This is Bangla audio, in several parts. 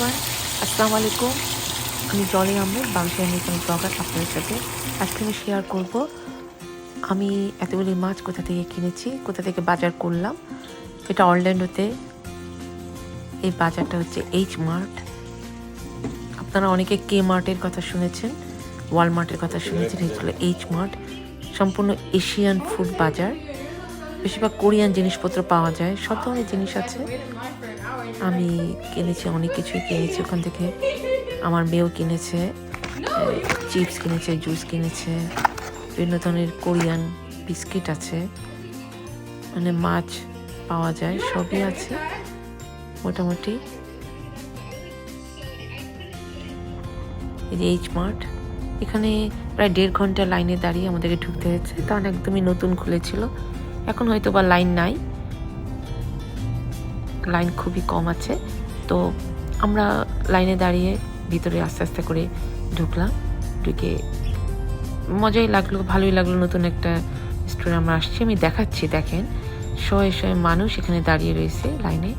এভরিওয়ান আসসালামু আলাইকুম। আমি জলি আহমেদ বাংলা আমেরিকান ব্লগার আপনাদের সাথে। আজকে আমি শেয়ার করব, আমি এতগুলি মাছ কোথা থেকে কিনেছি, কোথা থেকে বাজার করলাম। এটা অরল্যান্ডোতে। এই বাজারটা হচ্ছে এইচ মার্ট আপনারা অনেকে কে মার্টের কথা শুনেছেন ওয়ালমার্টের কথা শুনেছেন, এই এইচ মার্ট সম্পূর্ণ এশিয়ান ফুড বাজার। বেশিরভাগ কোরিয়ান জিনিসপত্র পাওয়া যায়, সব ধরনের জিনিস আছে। আমি কিনেছি, অনেক কিছুই কিনেছি। ওখান থেকে আমার মেয়েও কিনেছে চিপস কিনেছে, জুস কিনেছে, বিভিন্ন ধরনের কোরিয়ান বিস্কিট আছে মানে মাছ পাওয়া যায়, সবই আছে, মোটামুটি। এই এইচ মার্ট, এখানে প্রায় দেড় ঘণ্টা লাইনে দাঁড়িয়ে আমাদেরকে ঢুকতে হয়েছে। কারণ একদমই নতুন খুলেছিল। এখন হয়তো বা লাইন নাই। লাইন খুবই কম আছে। তো আমরা লাইনে দাঁড়িয়ে ভিতরে আস্তে আস্তে করে ঢুকলাম। ঢুকে মজাই লাগল, ভালোই লাগল নতুন একটা স্টোরে আমরা আসছি। আমি দেখাচ্ছি, দেখেন। শয়ে শয়ে মানুষ এখানে দাঁড়িয়ে রয়েছে লাইনে।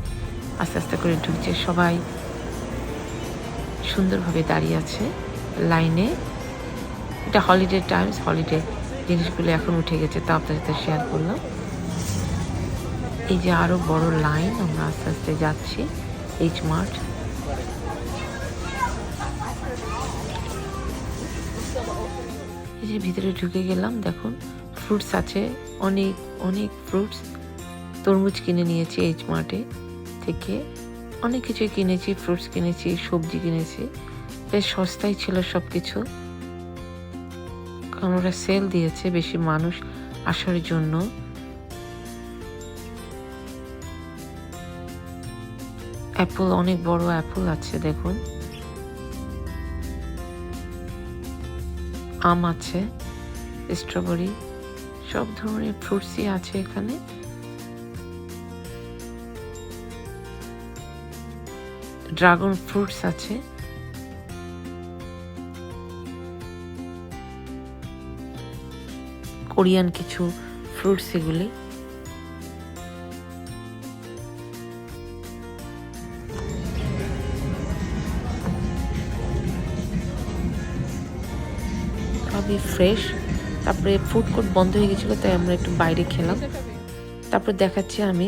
আস্তে আস্তে করে ঢুকছে সবাই। সুন্দরভাবে দাঁড়িয়ে আছে লাইনে। এটা হলিডে টাইমস, হলিডে জিনিসগুলো এখন উঠে গেছে, তা আপনাদের সাথে শেয়ার করলাম। এই যে আরও বড় লাইন, আমরা আস্তে আস্তে যাচ্ছি। এইচ মার্ট এই যে ভিতরে ঢুকে গেলাম, দেখুন ফ্রুটস আছে, অনেক অনেক ফ্রুটস তরমুজ কিনে নিয়েছি এইচ মার্টে থেকে। অনেক কিছুই কিনেছি ফ্রুটস কিনেছি, সবজি কিনেছি। বেশ সস্তায় ছিল সব কিছু কারণ ওরা সেল দিয়েছে বেশি মানুষ আসার জন্য। অ্যাপল, অনেক বড় অ্যাপল আছে, দেখুন। আম আছে, স্ট্রবেরি, সব ধরনের ফ্রুটসই আছে এখানে। ড্রাগন ফ্রুটস আছে। কোরিয়ান কিছু ফ্রুটস এগুলি। সবই ফ্রেশ তারপরে ফুড কোর্ট বন্ধ হয়ে গেছিল, তাই আমরা একটু বাইরে খেলাম। তারপর দেখাচ্ছি আমি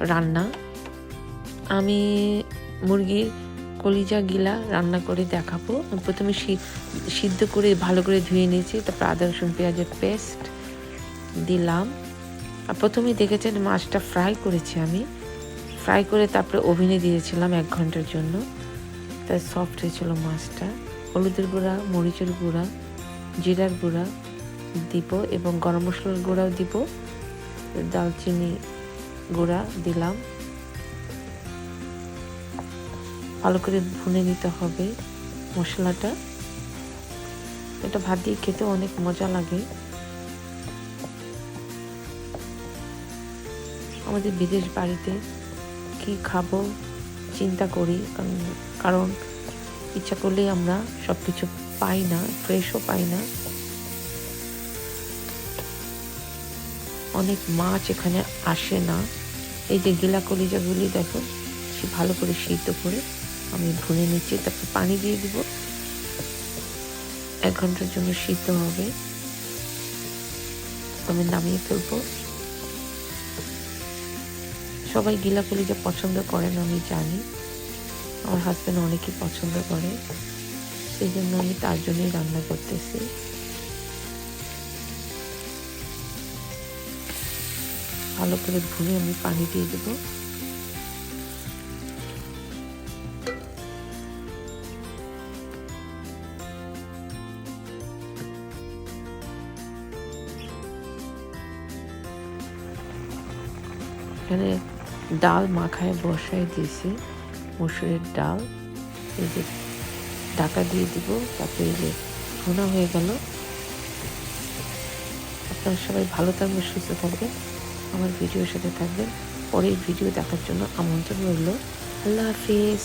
রান্না। আমি মুরগির কলিজা গিলা রান্না করে দেখাবো। প্রথমে সিদ্ধ করে, ভালো করে ধুয়ে নিয়েছি। তারপর আদা, রসুন, পেঁয়াজের পেস্ট দিলাম। আর প্রথমেই দেখেছেন মাছটা ফ্রাই করেছি আমি। ফ্রাই করে তারপরে ওভেনে দিয়েছিলাম এক ঘণ্টার জন্য। তাই সফট হয়েছিল মাছটা। হলুদের গুঁড়া, মরিচের গুঁড়া জিরার গুঁড়া দিব এবং গরম মশলার গুঁড়াও দিব। দালচিনি গুঁড়া দিলাম। ভালো করে ভুনে নিতে হবে মশলাটা। এটা ভাত দিয়ে খেতে অনেক মজা লাগে। আমাদের বিদেশ বাড়িতে কি খাব চিন্তা করি, কারণ কারণ ইচ্ছা করলেই আমরা সব কিছু পাই না ফ্রেশও পাই না। অনেক মাছ এখানে আসে না। এই যে গিলা কলিজাগুলি দেখো, সে ভালো করে সিদ্ধ করে আমি ভুনে নিচ্ছি, তারপর পানি দিয়ে দিব। এক ঘণ্টার জন্য সিদ্ধ হবে। আমি নামিয়ে ফেলব। সবাই গিলা কলিজা পছন্দ করেন আমি জানি। আমার হাজব্যান্ড অনেকেই পছন্দ করে। সেই জন্য আমি তার জন্যই রান্না করতেছি। ভালো করে ভুনে আমি পানি দিয়ে দেবো। এখানে ডাল মাখায় বসায় দিয়েছি, মসুরের ডাল, এই যে ঢাকা দিয়ে দিব তারপরে এই যে ভুনা হয়ে গেল। আপনারা সবাই ভালো থাকবেন, সুস্থ থাকবেন, আমার ভিডিওর সাথে থাকবেন। পরের ভিডিও দেখার জন্য আমন্ত্রণ রইল। আল্লাহ হাফিজ।